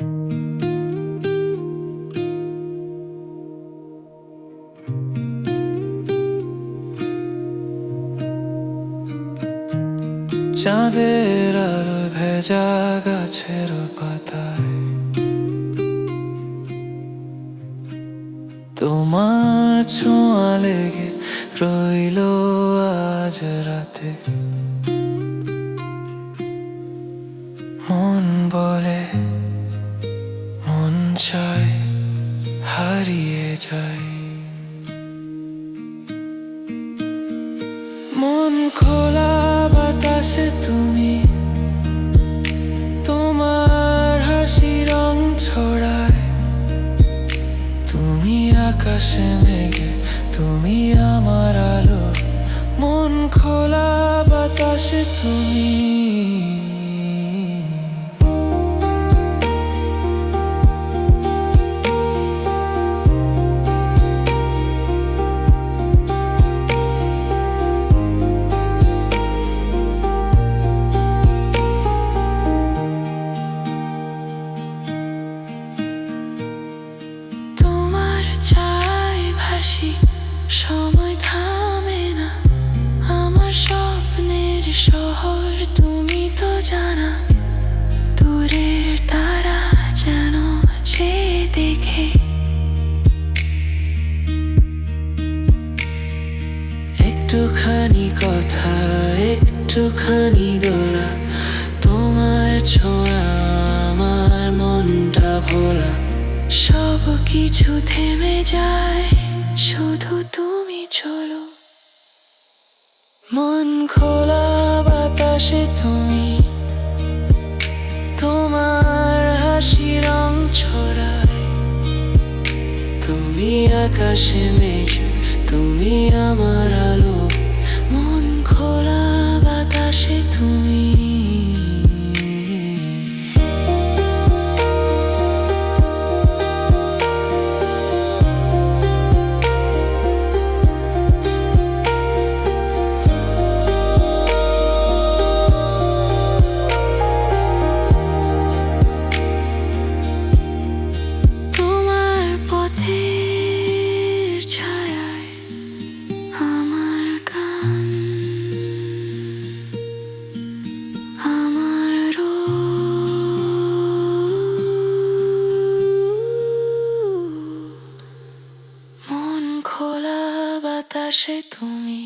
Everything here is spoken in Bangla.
চাঁদের আলো ভেজা গাছের পাতায়। তোমার ছোঁয়া লেগে রইল আজ রাতে। মন বলে চায়, হারিয়ে যায়। মন খোলা বাতাসে তুমি তোমার হাসি রং ছড়ায়। তুমি আকাশে মেঘে, তুমি আমার আলো। মন খোলা বাতাসে তুমি চাই সময় থামে না। আমার স্বপ্নের শহর তুমি তো জানা। দূরের তারা যেন যে দেখে। একটুখানি কথা একটুখানি দোলা। তোমার ছোঁয়া আমার মনটা ভোলা। সব কিছু থেমে যায়। শুধু তুমি চলো। মন খোলা বাতাসে তুমি। তোমার হাসি রং ছড়ায়। তুমি আকাশে মেঘ, তুমি আমার বাতাসে তুমি